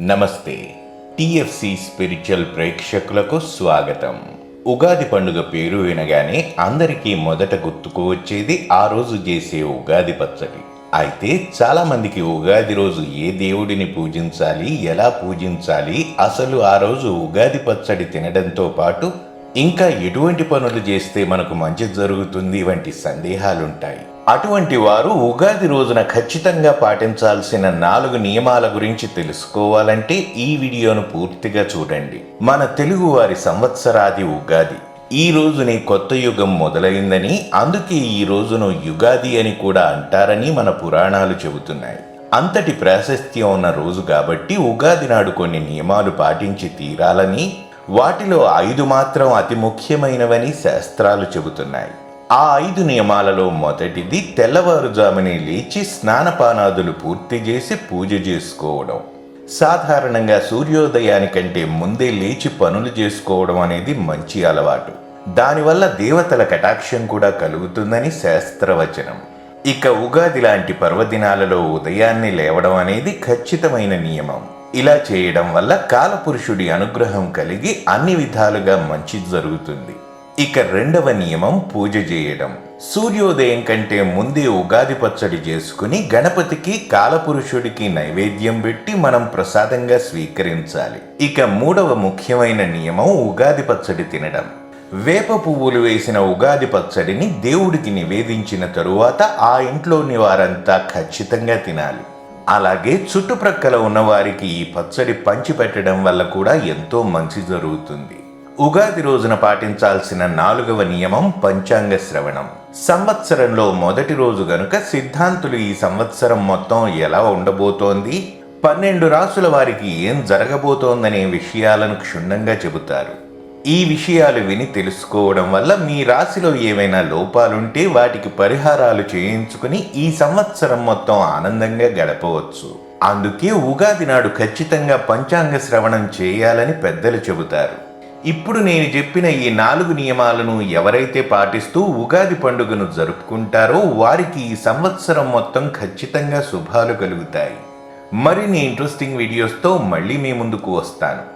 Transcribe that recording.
నమస్తే. TFC spiritual ప్రేక్షకులకు స్వాగతం. ఉగాది పండుగ పేరు వినగానే అందరికీ మొదట గుర్తుకు వచ్చేది ఆ రోజు చేసే ఉగాది పచ్చడి. అయితే చాలామందికి ఉగాది రోజు ఏ దేవుడిని పూజించాలి ఎలా పూజించాలి అసలు ఆ రోజు ఉగాది పచ్చడి తినడంతో పాటు ఇంకా ఎటువంటి పనులు చేస్తే మనకు మంచి జరుగుతుంది వంటి సందేహాలుంటాయి. అటువంటి వారు ఉగాది రోజున ఖచ్చితంగా పాటించాల్సిన నాలుగు నియమాల గురించి తెలుసుకోవాలంటే ఈ వీడియోను పూర్తిగా చూడండి. మన తెలుగువారి సంవత్సరాది ఉగాది. ఈ రోజుని కొత్త యుగం మొదలైందని అందుకే ఈ రోజును యుగాది అని కూడా అంటారని మన పురాణాలు చెబుతున్నాయి. అంతటి ప్రాశస్త్యం ఉన్న రోజు కాబట్టి ఉగాది నాడు కొన్ని నియమాలు పాటించి తీరాలని వాటిలో ఐదు మాత్రం అతి ముఖ్యమైనవని శాస్త్రాలు చెబుతున్నాయి. ఆ ఐదు నియమాలలో మొదటిది తెల్లవారుజామునే లేచి స్నానపానాదులు పూర్తి చేసి పూజ చేసుకోవడం. సాధారణంగా సూర్యోదయానికంటే ముందే లేచి పనులు చేసుకోవడం అనేది మంచి అలవాటు. దానివల్ల దేవతల కటాక్షం కూడా కలుగుతుందని శాస్త్రవచనం. ఇక ఉగాది లాంటి పర్వదినాలలో ఉదయాన్నే లేవడం అనేది ఖచ్చితమైన నియమం. ఇలా చేయడం వల్ల కాలపురుషుడి అనుగ్రహం కలిగి అన్ని విధాలుగా మంచి జరుగుతుంది. ఇక రెండవ నియమం పూజ చేయడం. సూర్యోదయం కంటే ముందే ఉగాది పచ్చడి చేసుకుని గణపతికి కాలపురుషుడికి నైవేద్యం పెట్టి మనం ప్రసాదంగా స్వీకరించాలి. ఇక మూడవ ముఖ్యమైన నియమం ఉగాది పచ్చడి తినడం. వేప పువ్వులు వేసిన ఉగాది పచ్చడిని దేవుడికి నివేదించిన తరువాత ఆ ఇంట్లోని వారంతా ఖచ్చితంగా తినాలి. అలాగే చుట్టుప్రక్కల ఉన్నవారికి ఈ పచ్చడి పంచిపెట్టడం వల్ల కూడా ఎంతో మంచి జరుగుతుంది. ఉగాది రోజున పాటించాల్సిన నాలుగవ నియమం పంచాంగ శ్రవణం. సంవత్సరంలో మొదటి రోజు గనుక సిద్ధాంతులు ఈ సంవత్సరం మొత్తం ఎలా ఉండబోతోంది? పన్నెండు రాసుల వారికి ఏం జరగబోతోందనే విషయాలను క్షుణ్ణంగా చెబుతారు. ఈ విషయాలు విని తెలుసుకోవడం వల్ల మీ రాశిలో ఏవైనా లోపాలుంటే వాటికి పరిహారాలు చేయించుకుని ఈ సంవత్సరం మొత్తం ఆనందంగా గడపవచ్చు. అందుకే ఉగాది నాడు ఖచ్చితంగా పంచాంగ శ్రవణం చేయాలని పెద్దలు చెబుతారు. ఇప్పుడు నేను చెప్పిన ఈ నాలుగు నియమాలను ఎవరైతే పాటిస్తూ ఉగాది పండుగను జరుపుకుంటారో వారికి ఈ సంవత్సరం మొత్తం ఖచ్చితంగా శుభాలు కలుగుతాయి. మరిన్ని ఇంట్రెస్టింగ్ వీడియోస్తో మళ్ళీ మీ ముందుకు వస్తాను.